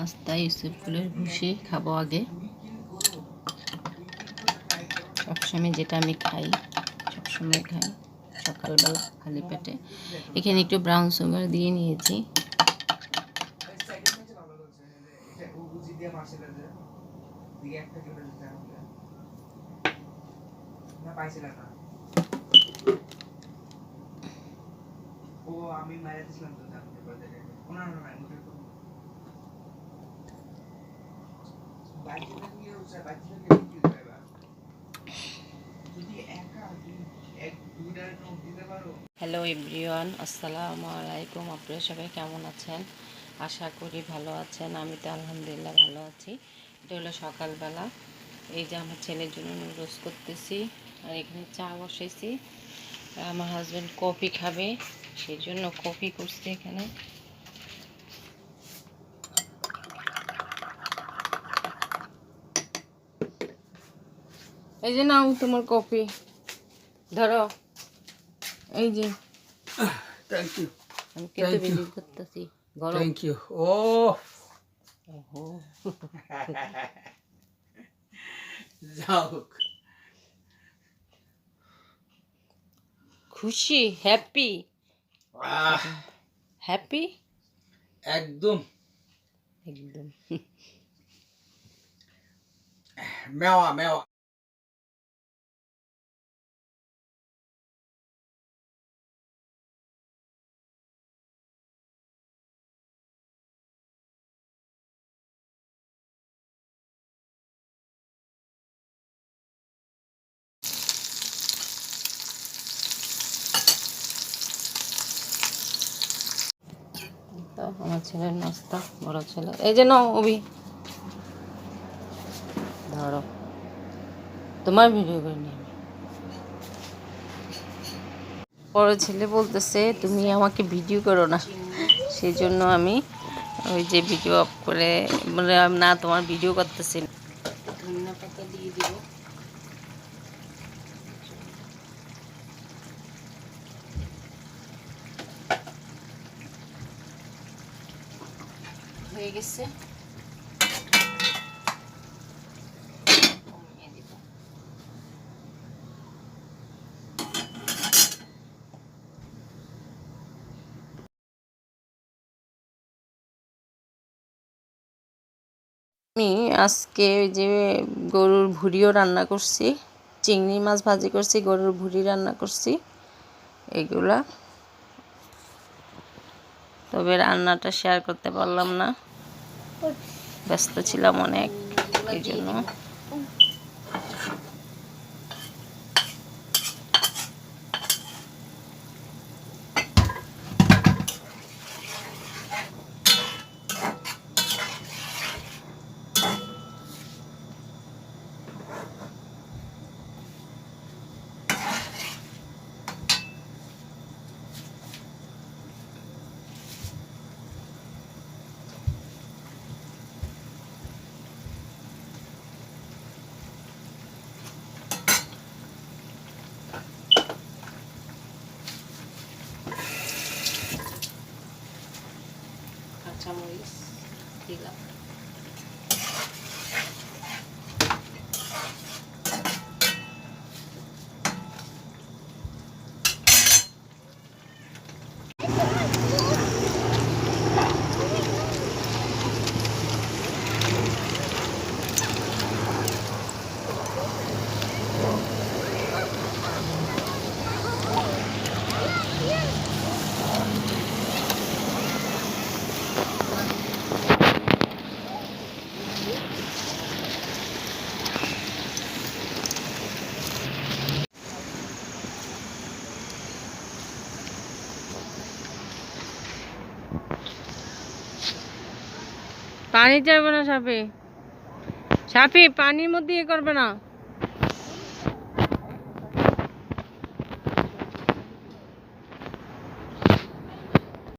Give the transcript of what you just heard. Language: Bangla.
নাস্তা ইউসুফ ফুলের ভুষি খাব আগে। সবসময় যেটা আমি খাই, সবসময় খাই। সকালবেলা খালি পেটে। এখানে একটু ব্রাউন সুগার দিয়ে নিয়েছি। ও, আমি মারা দিছিলাম তো তারপরে হ্যালো এভরিওয়ান আসসালামু আলাইকুম আপনারা সবাই কেমন আছেন আশা করি ভালো আছেন আমি তো আলহামদুলিল্লাহ ভালো আছি এটা হলো সকালবেলা এই যে আমার ছেলের জন্য নুডলস করতেছি আর এখানে চা বসেছি আমার হাজব্যান্ড কফি খাবে সেই জন্য কফি করছি এখানে এই যে নাও তোমার কফি ধরো। এই যে। থ্যাংক ইউ আমি কেটে করতেছি। গরম। থ্যাংক ইউ ও ওহো যাও খুশি হ্যাপি হ্যাপি একদম। একদম। মেওয়া মেওয়া তো ছেলের নাস্তা, বড় ছেলে। এই যে নাও, অভি। ধরো। তোমার ভিডিও করে নিয়ে বড় ছেলে বলতেছে, তুমি আমাকে ভিডিও করো না। সেই জন্য আমি ওই যে ভিডিও করে মানে না, তোমার ভিডিও করতেছি দিয়ে দিব। হয়ে গেছে। আমি আজকে যে গরুর ভুড়িও রান্না করছি, চিংড়ি মাছ ভাজি করছি, গরুর ভুড়ি রান্না করছি, এগুলা তবে রান্নাটা শেয়ার করতে পারলাম না ব্যস্ত ছিলাম অনেক এই জন্য। chamois, diga. পানি যাবে না সাপি। সাপি পানির মধ্যে ইয়ে করবে না।